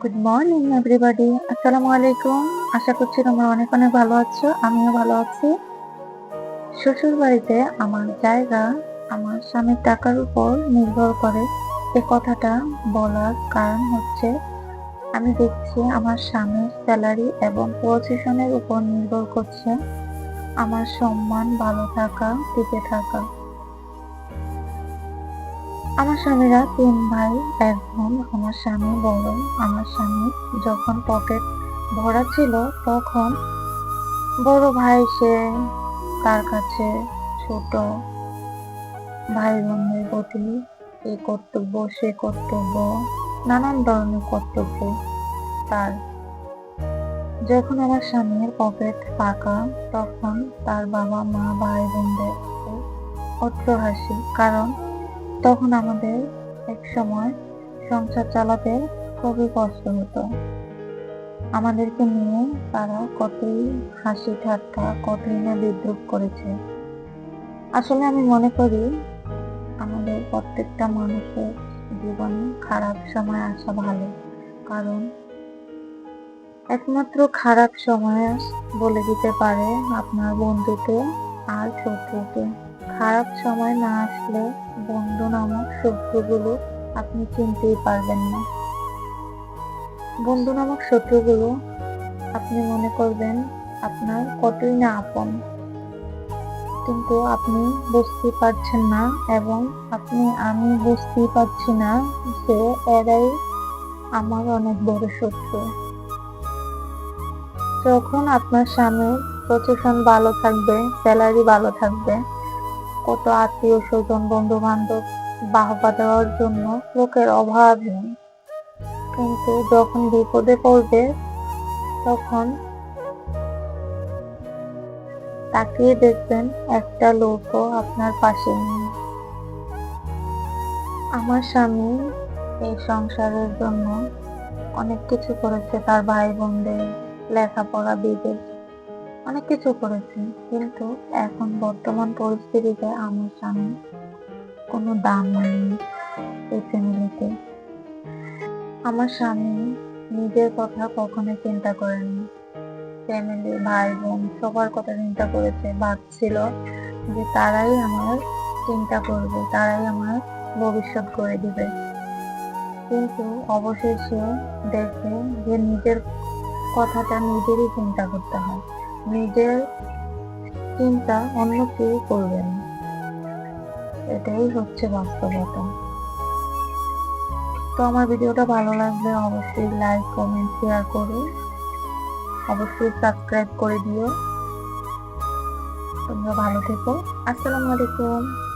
Good morning everybody আসসালামু আলাইকুম আশা করছি তোমরা অনেক অনেক ভালো আছো, আমিও ভালো আছি। শ্বশুর বাড়িতে আমার জায়গা, আমার স্বামীর টাকার উপর নির্ভর করে এ কথাটা বলার কারণ হচ্ছে, আমি দেখছি আমার স্বামীর স্যালারি এবং পজিশনের উপর নির্ভর করছে। আমার সম্মান ভালো থাকা, টিকে থাকা। আমার স্বামীরা তিন ভাই, এক বোন, আমার স্বামী বড়, আমার স্বামী যখন পকেট ভরা ছিল তখন বড় ভাই সে, তার কাছে ছোট ভাই বোনের প্রতি এই কর্তব্য, সে কর্তব্য, নানান ধরনের কর্তব্য তার। যখন আমার স্বামীর পকেট ফাঁকা, তখন তার বাবা মা ভাই বোনদের অট্ট হাসি, কারণ তখন আমাদের এক সময় সংসার চালাতে খুবই কষ্ট হতো। আমাদেরকে নিয়ে তারা কতই হাসি ঠাট্টা, কতই না বিদ্রুপ করেছে। আসলে আমি মনে করি, আমাদের প্রত্যেকটা মানুষের জীবনে খারাপ সময় আসা ভালো। কারণ একমাত্র খারাপ সময় বলে দিতে পারে আপনার বন্ধুকে আর শত্রুকে। খারাপ সময় না আসলে বন্ধু নামক শত্রুগুলো আপনি চিনতেই পারবেন না। বন্ধু নামক শত্রুগুলো আপনি মনে করবেন আপনার কতই না আপন। কিন্তু আপনি বুঝতেই পারছেন না এবং আপনি আমি বুঝতেই পারছি না যে এরাই আমার অনেক বড় শত্রু। যখন আপনার স্বামীর প্রচেশন ভালো থাকবে, স্যালারি ভালো থাকবে কত আত্মীয় স্বজন বন্ধু বান্ধব বাহবা দেওয়ার জন্য লোকের অভাব নেই কিন্তু যখন বিপদে পড়বে, তখন তাকিয়ে দেখবেন একটা লোকও আপনার পাশে নেই। আমার স্বামী এই সংসারের জন্য অনেক কিছু করেছে, তার ভাই বোনদের লেখাপড়া, বিদেশ অনেক কিছু করেছি, কিন্তু এখন বর্তমান পরিস্থিতিতে আমার স্বামী কোনো দাম নেই এই ফ্যামিলিতে আমার স্বামী নিজের কথা কখনো চিন্তা করেনি। ফ্যামিলি ভাই বোন সবার কথা চিন্তা করেছে, ভাবছিল যে তারাই আমার চিন্তা করবে, তারাই আমার ভবিষ্যৎ করে দিবে। কিন্তু অবশেষে দেখে যে নিজের কথাটা নিজেরই চিন্তা করতে হয়। নিজের চিন্তা অন্য কেউ করবে না। এটাই হচ্ছে বাস্তবতা। তো আমার ভিডিওটা ভালো লাগলে অবশ্যই লাইক কমেন্ট শেয়ার করুন অবশ্যই সাবস্ক্রাইব করে দিও। তোমরা ভালো থেকো। আসসালামু আলাইকুম।